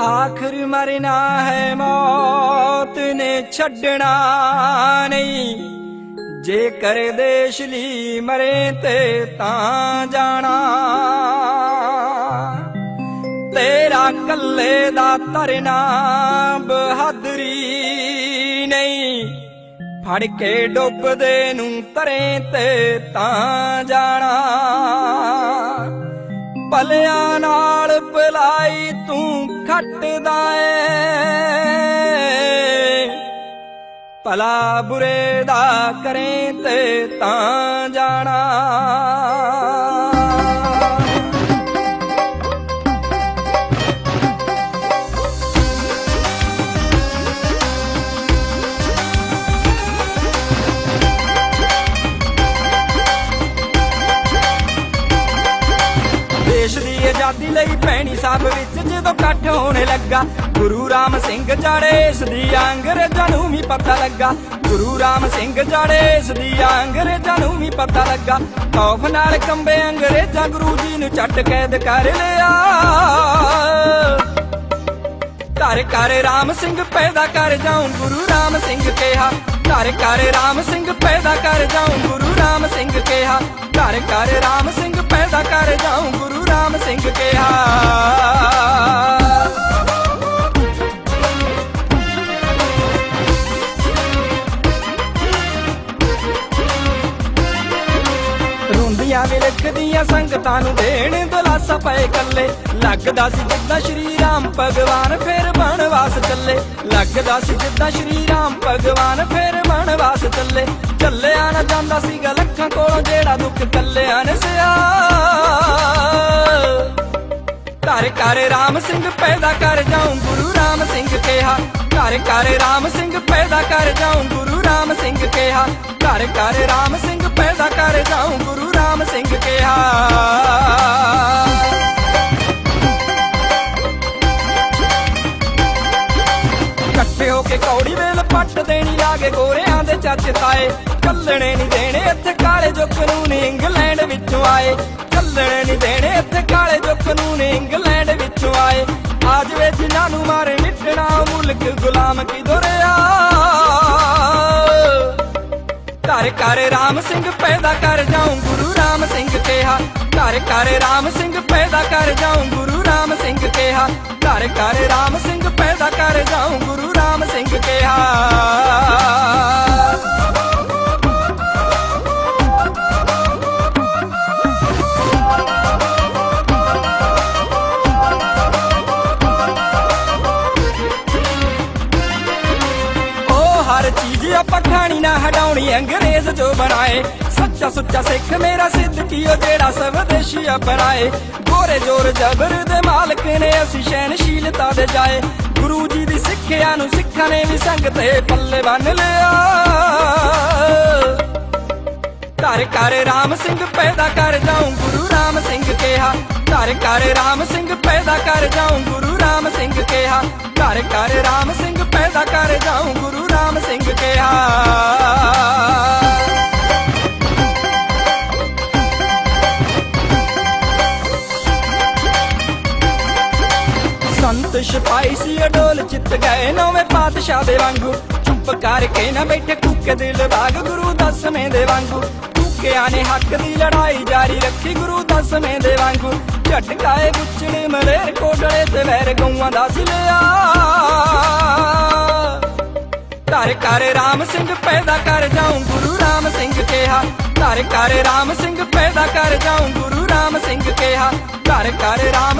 ਆਖਰ ਮਰਨਾ ਹੈ ਮੌਤ ਨੇ ਛੱਡਣਾ ਨਹੀਂ। ਜੇਕਰ ਦੇਸ਼ ਲਈ ਮਰੇ ਤੇ ਤਾਂ ਜਾਣਾ। ਤੇਰਾ ਕੱਲੇ ਦਾ ਤਰਨਾ ਬਹਾਦਰੀ ਨਹੀਂ। ਫੜ ਕੇ ਡੁੱਬਦੇ ਨੂੰ ਤਰੇ ਤੇ ਤਾਂ ਜਾਣਾ। ਭਲਿਆਂ ਨਾਲ ਭਲਾਈ ਤੂੰ ਖੱਟਦਾ ਏ। ਭਲਾ ਬੁਰੇ ਦਾ ਕਰੇ ਤੇ ਤਾਂ ਜਾਣਾ। ਆਜ਼ਾਦੀ ਲਈ ਭੈਣੀ ਸਾਹਿਬ ਵਿੱਚ ਜਦੋਂ ਇਕੱਠ ਹੋਣੇ ਲੱਗਾ, ਗੁਰੂ ਰਾਮ ਸਿੰਘ ਜੜੇ ਇਸ ਦੀ ਅੰਗਰੇਜ਼ਾਂ ਨੂੰ ਵੀ ਪਤਾ ਲੱਗਾ। ਗੁਰੂ ਰਾਮ ਸਿੰਘ ਜੜੇ ਇਸ ਦੀ ਅੰਗਰੇਜ਼ਾਂ ਨੂੰ ਵੀ ਪਤਾ ਲੱਗਾ। ਖੌਫ ਨਾਲ ਕੰਬੇ ਅੰਗਰੇਜ਼ਾਂ ਗੁਰੂ ਜੀ ਨੂੰ ਚੱਟ ਕੈਦ ਕਰ ਲਿਆ। ਘਰ ਘਰ ਰਾਮ ਸਿੰਘ ਪੈਦਾ ਕਰ ਜਾਉਂ ਗੁਰੂ ਰਾਮ ਸਿੰਘ ਕਿਹਾ ਘਰ ਘਰ ਰਾਮ ਸਿੰਘ ਪੈਦਾ ਕਰ ਜਾਉਂ, ਗੁਰੂ ਰਾਮ ਸਿੰਘ ਕਿਹਾ। ਘਰ ਘਰ ਰਾਮ ਸਿੰਘ ਪੈਦਾ ਕਰ ਜਾਉਂ, ਗੁਰੂ ਰਾਮ ਸਿੰਘ ਕਿਹਾ। ਰੋਂਦੀਆਂ ਵਿਲਖਦੀਆਂ ਸੰਗਤਾਂ ਨੂੰ ਦੇਣ ਦਲਾਸਾ ਪਏ ਕੱਲੇ ਲੱਗਦਾ ਸੀ ਜਿੱਦਾਂ ਸ਼੍ਰੀ ਰਾਮ ਭਗਵਾਨ ਫੇਰ ਬਣਵਾਸ ਚੱਲੇ। ਲੱਗਦਾ ਸੀ ਜਿੱਦਾਂ ਸ਼੍ਰੀ ਰਾਮ ਭਗਵਾਨ ਫੇਰ ਬਣਵਾਸ ਚੱਲੇ। ਚੱਲਿਆ ਨਾ ਜਾਂਦਾ ਸੀ ਲੱਖਾਂ ਕੋਲੋਂ ਜਿਹੜਾ ਦੁੱਖ ਕੱਲਿਆਂ ਨੇ ਸਿਆ। ਘਰ ਘਰ ਰਾਮ ਸਿੰਘ ਪੈਦਾ ਕਰ ਜਾਉਂ, ਗੁਰੂ ਰਾਮ ਸਿੰਘ ਕਿਹਾ। ਘਰ ਘਰ ਰਾਮ ਸਿੰਘ ਪੈਦਾ ਕਰ ਜਾਉਂ, ਗੁਰੂ ਰਾਮ ਸਿੰਘ ਕਿਹਾ। ਘਰ ਘਰ ਰਾਮ ਸਿੰਘ ਪੈਦਾ ਕਰ ਜਾਉਂ ਕੇ ਕੌੜੀ ਵੇਲ ਪੱਟ ਦੇਣੀ ਲਾਗੇ ਗੋਰਿਆਂ ਦੇ ਚੱਜ ਤਾਏ। ਕੱਲਣੇ ਨਹੀਂ ਦੇਣੇ ਇੱਥੇ ਕਾਲੇ ਜੋ ਕਾਨੂੰਨ ਇੰਗਲੈਂਡ ਵਿੱਚੋਂ ਆਏ। ਕੱਲਣੇ ਨਹੀਂ ਦੇਣੇ ਇੱਥੇ ਕਾਲੇ ਜੋ ਕਾਨੂੰਨ ਇੰਗਲੈਂਡ ਵਿੱਚੋਂ ਆਏ। ਆਜ ਵੇ ਜਿਨ੍ਹਾਂ ਨੂੰ ਮਾਰੇ ਮਿਟਣਾ ਮੁਲਕ ਗੁਲਾਮ ਕੀ ਦੁਰਿਆ ਘਰ ਘਰ ਰਾਮ ਸਿੰਘ ਪੈਦਾ ਕਰ ਜਾਉਂ ਗੁਰੂ ਰਾਮ ਸਿੰਘ ਕਿਹਾ। ਘਰ ਘਰ ਰਾਮ ਸਿੰਘ ਪੈਦਾ ਕਰ ਜਾਉਂ ਗੁਰੂ ਰਾਮ ਸਿੰਘ ਕਿਹਾ। ਘਰ ਘਰ ਰਾਮ ਸਿੰਘ ਪੈਦਾ ਕਰ ਜਾਉਂ ਗੁਰੂ ਰਾਮ ਸਿੰਘ ਕਿਹਾ। ਹਰ ਚੀਜ਼ ਨਾ ਹਟਾਉਣੀ, ਅੰਗਰੇਜ਼ ਜੋ ਬਣਾਏ। ਸੱਚਾ ਸੁੱਚਾ ਸਿੱਖ ਮੇਰਾ ਸਿੱਧਕੀ ਉਹ ਜਿਹੜਾ ਸਵਦੇਸ਼ੀ ਅਪਣਾਏ ਗੋਰੇ ਜੋਰ ਜਬਰ ਦੇ ਮਾਲਕ ਨੇ ਅਸੀਂ ਸ਼ੈਨਸ਼ੀਲਤਾ ਦੇ ਜਾਏ। ਗੁਰੂ ਜੀ ਦੀ ਸਿੱਖਿਆ ਨੂੰ ਸਿੱਖਾਂ ਨੇ ਵੀ ਸੰਗ ਪੱਲੇ ਬੰਨ ਲਿਆ। ਘਰ ਘਰ ਰਾਮ ਸਿੰਘ ਪੈਦਾ ਕਰ ਜਾਉਂ ਗੁਰੂ ਰਾਮ ਸਿੰਘ ਕਿਹਾ। ਘਰ ਘਰ ਰਾਮ ਸਿੰਘ ਪੈਦਾ ਕਰ ਜਾਉਂ ਗੁਰੂ ਰਾਮ ਸਿੰਘ ਕਿਹਾ। ਘਰ ਘਰ ਰਾਮ ਸਿੰਘ ਪੈਦਾ ਕਰ ਜਾਉਂ ਸੰਤ ਸਿਪਾਹੀ ਸੀ ਅਡੋਲ ਚਿੱਤ ਗਏ ਨਵੇਂ ਪਾਤਸ਼ਾਹ ਦੇ ਵਾਂਗੂ। ਚੁੱਪ ਕਰਕੇ ਨਾ ਬੈਠੇ ਕੁੱਕੇ ਦਿਲ ਬਾਗ, ਗੁਰੂ ਦਸਵੇਂ ਦੇ ਵਾਂਗੂ। ਕੁੱਕਿਆਂ ਨੇ ਹੱਕ ਦੀ ਲੜਾਈ ਜਾਰੀ ਰੱਖੀ ਗੁਰੂ ਦਸਵੇਂ ਦੇ ਵਾਂਗੂ। ਝਟਕਾਏ ਗੁੱਚੜੇ ਮਲੇਰ ਕੋਟਲੇ ਤੇ ਵੈਰ ਗਊਆਂ ਦਾ ਸਿਲਿਆ। ਘਰ ਘਰ ਰਾਮ ਸਿੰਘ ਪੈਦਾ ਕਰ ਜਾਉਂ ਗੁਰੂ ਰਾਮ ਸਿੰਘ ਕਿਹਾ। ਘਰ ਘਰ ਰਾਮ ਸਿੰਘ ਪੈਦਾ ਕਰ ਜਾਉਂ ਗੁਰੂ ਰਾਮ ਸਿੰਘ ਕਿਹਾ। ਘਰ ਘਰ ਰਾਮ